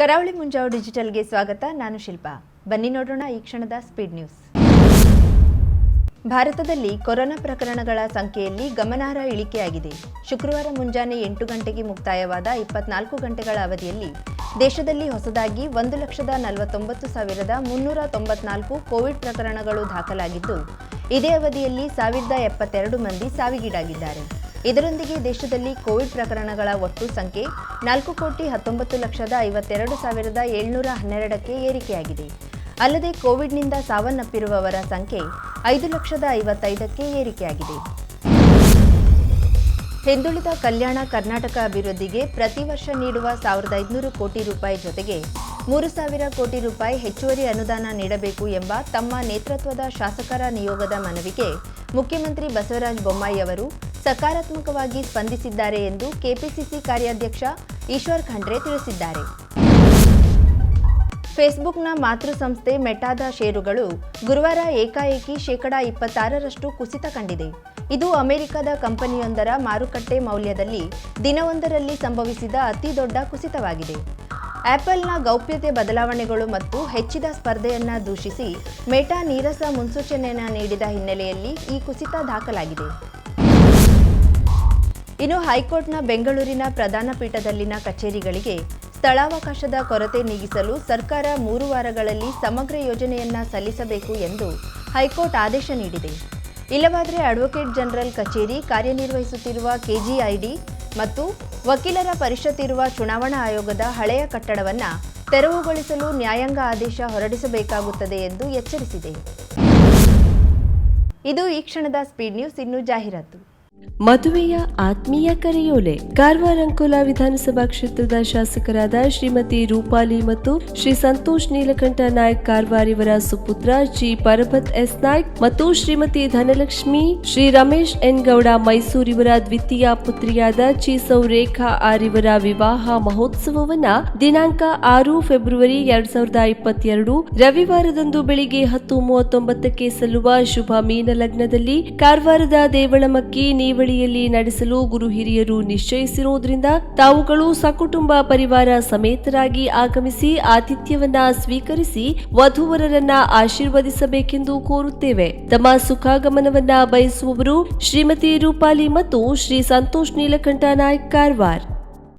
ಕರಾವಳಿ ಮುಂಜಾವು ಡಿಜಿಟಲ್ಗೆ ಸ್ವಾಗತ. ನಾನು ಶಿಲ್ಪಾ. ಬನ್ನಿ ನೋಡೋಣ ಈ ಕ್ಷಣದ ಸ್ಪೀಡ್ ನ್ಯೂಸ್. ಭಾರತದಲ್ಲಿ ಕೊರೋನಾ ಪ್ರಕರಣಗಳ ಸಂಖ್ಯೆಯಲ್ಲಿ ಗಮನಾರ್ಹ ಇಳಿಕೆಯಾಗಿದೆ. ಶುಕ್ರವಾರ ಮುಂಜಾನೆ ಎಂಟು ಗಂಟೆಗೆ ಮುಕ್ತಾಯವಾದ ಇಪ್ಪತ್ನಾಲ್ಕು ಗಂಟೆಗಳ ಅವಧಿಯಲ್ಲಿ ದೇಶದಲ್ಲಿ ಹೊಸದಾಗಿ ಒಂದು ಲಕ್ಷದ ನಲವತ್ತೊಂಬತ್ತು ಸಾವಿರದ ಮುನ್ನೂರ ತೊಂಬತ್ನಾಲ್ಕು ಕೋವಿಡ್ ಪ್ರಕರಣಗಳು ದಾಖಲಾಗಿದ್ದು, ಇದೇ ಅವಧಿಯಲ್ಲಿ ಸಾವಿರದ ಎಪ್ಪತ್ತೆರಡು ಮಂದಿ ಸಾವಿಗೀಡಾಗಿದ್ದಾರೆ. ಇದರೊಂದಿಗೆ ದೇಶದಲ್ಲಿ ಕೋವಿಡ್ ಪ್ರಕರಣಗಳ ಒಟ್ಟು ಸಂಖ್ಯೆ ನಾಲ್ಕು ಕೋಟಿ ಹತ್ತೊಂಬತ್ತು ಲಕ್ಷದ ಐವತ್ತೆರಡು ಸಾವಿರದ ಏಳ್ನೂರ ಹನ್ನೆರಡಕ್ಕೆ ಏರಿಕೆಯಾಗಿದೆ. ಅಲ್ಲದೆ ಕೋವಿಡ್ನಿಂದ ಸಾವನ್ನಪ್ಪಿರುವವರ ಸಂಖ್ಯೆ ಐದು ಲಕ್ಷದ ಐವತ್ತೈದಕ್ಕೆ ಏರಿಕೆಯಾಗಿದೆ. ಹಿಂದುಳಿದ ಕಲ್ಯಾಣ ಕರ್ನಾಟಕ ಅಭಿವೃದ್ಧಿಗೆ ಪ್ರತಿ ವರ್ಷ ನೀಡುವ ಸಾವಿರದ ಐದುನೂರು ಕೋಟಿ ರೂಪಾಯಿ ಜೊತೆಗೆ ಮೂರು ಸಾವಿರ ಕೋಟಿ ರೂಪಾಯಿ ಹೆಚ್ಚುವರಿ ಅನುದಾನ ನೀಡಬೇಕು ಎಂಬ ತಮ್ಮ ನೇತೃತ್ವದ ಶಾಸಕರ ನಿಯೋಗದ ಮನವಿಗೆ ಮುಖ್ಯಮಂತ್ರಿ ಬಸವರಾಜ ಬೊಮ್ಮಾಯಿ ಅವರು ಸಕಾರಾತ್ಮಕವಾಗಿ ಸ್ಪಂದಿಸಿದ್ದಾರೆ ಎಂದು ಕೆಪಿಸಿಸಿ ಕಾರ್ಯಾಧ್ಯಕ್ಷ ಈಶ್ವರ್ ಖಂಡ್ರೆ ತಿಳಿಸಿದ್ದಾರೆ. ಫೇಸ್ಬುಕ್ನ ಮಾತೃ ಸಂಸ್ಥೆ ಮೆಟಾದ ಷೇರುಗಳು ಗುರುವಾರ ಏಕಾಏಕಿ ಶೇಕಡಾ ಇಪ್ಪತ್ತಾರರಷ್ಟು ಕುಸಿತ ಕಂಡಿದೆ. ಇದು ಅಮೆರಿಕದ ಕಂಪನಿಯೊಂದರ ಮಾರುಕಟ್ಟೆ ಮೌಲ್ಯದಲ್ಲಿ ದಿನವೊಂದರಲ್ಲಿ ಸಂಭವಿಸಿದ ಅತಿದೊಡ್ಡ ಕುಸಿತವಾಗಿದೆ. ಆಪಲ್ನ ಗೌಪ್ಯತೆ ಬದಲಾವಣೆಗಳು ಮತ್ತು ಹೆಚ್ಚಿದ ಸ್ಪರ್ಧೆಯನ್ನ ದೂಷಿಸಿ ಮೆಟಾ ನೀರಸ ಮುನ್ಸೂಚನೆಯನ್ನು ನೀಡಿದ ಹಿನ್ನೆಲೆಯಲ್ಲಿ ಈ ಕುಸಿತ ದಾಖಲಾಗಿದೆ. ಇನ್ನು ಹೈಕೋರ್ಟ್ನ ಬೆಂಗಳೂರಿನ ಪ್ರಧಾನ ಪೀಠದಲ್ಲಿನ ಕಚೇರಿಗಳಿಗೆ ಸ್ಥಳಾವಕಾಶದ ಕೊರತೆ ನೀಗಿಸಲು ಸರ್ಕಾರ ಮೂರು ವಾರಗಳಲ್ಲಿ ಸಮಗ್ರ ಯೋಜನೆಯನ್ನ ಸಲ್ಲಿಸಬೇಕು ಎಂದು ಹೈಕೋರ್ಟ್ ಆದೇಶ ನೀಡಿದೆ. ಇಲ್ಲವಾದರೆ ಅಡ್ವೊಕೇಟ್ ಜನರಲ್ ಕಚೇರಿ ಕಾರ್ಯನಿರ್ವಹಿಸುತ್ತಿರುವ ಕೆಜಿಐಡಿ ಮತ್ತು ವಕೀಲರ ಪರಿಷತ್ ಇರುವ ಚುನಾವಣಾ ಆಯೋಗದ ಹಳೆಯ ಕಟ್ಟಡವನ್ನು ತೆರವುಗೊಳಿಸಲು ನ್ಯಾಯಾಂಗ ಆದೇಶ ಹೊರಡಿಸಬೇಕಾಗುತ್ತದೆ ಎಂದು ಎಚ್ಚರಿಸಿದೆ. ಇದು ಈ ಕ್ಷಣದ ಸ್ಪೀಡ್ ನ್ಯೂಸ್, ಇನ್ನು ಜಾಹೀರಾತು. ಮದುವೆಯ ಆತ್ಮೀಯ ಕರೆಯೋಲೆ. ಕಾರವಾರ ಅಂಕೋಲ ವಿಧಾನಸಭಾ ಕ್ಷೇತ್ರದ ಶಾಸಕರಾದ ಶ್ರೀಮತಿ ರೂಪಾಲಿ ಮತ್ತು ಶ್ರೀ ಸಂತೋಷ್ ನೀಲಕಂಠ ನಾಯ್ಕ್ ಕಾರವಾರ್ ಸುಪುತ್ರ ಜಿ. ಪರಭತ್ ಎಸ್. ನಾಯ್ಕ್ ಮತ್ತು ಶ್ರೀಮತಿ ಧನಲಕ್ಷ್ಮಿ, ಶ್ರೀ ರಮೇಶ್ ಎನ್. ಗೌಡ ಮೈಸೂರು ಇವರ ದ್ವಿತೀಯ ಪುತ್ರಿಯಾದ ಚೀಸೌ ರೇಖಾ ಆರ್. ಇವರ ವಿವಾಹ ಮಹೋತ್ಸವವನ್ನ ದಿನಾಂಕ ಆರು ಫೆಬ್ರವರಿ ಎರಡ್ ಸಾವಿರದ ಇಪ್ಪತ್ತೆರಡು, ರವಿವಾರದಂದು ಬೆಳಿಗ್ಗೆ ಹತ್ತು ಮೂವತ್ತೊಂಬತ್ತಕ್ಕೆ ಸಲ್ಲುವ ಶುಭ ಮೀನ ಲಗ್ನದಲ್ಲಿ ಕಾರವಾರದ ದೇವಳಮಕ್ಕಿ ನೀವಳಿಯಲ್ಲಿ ನಡೆಸಲು ಗುರು ಹಿರಿಯರು ನಿಶ್ಚಯಿಸಿರುವುದರಿಂದ ತಾವುಗಳು ಸಕುಟುಂಬ ಪರಿವಾರ ಸಮೇತರಾಗಿ ಆಗಮಿಸಿ ಆತಿಥ್ಯವನ್ನ ಸ್ವೀಕರಿಸಿ ವಧುವರರನ್ನ ಆಶೀರ್ವದಿಸಬೇಕೆಂದು ಕೋರುತ್ತೇವೆ. ತಮ್ಮ ಸುಖಾಗಮನವನ್ನ ಬಯಸುವವರು ಶ್ರೀಮತಿ ರೂಪಾಲಿ ಮತ್ತು ಶ್ರೀ ಸಂತೋಷ್ ನೀಲಕಂಠ ನಾಯ್ಕ ಕಾರವಾರ್.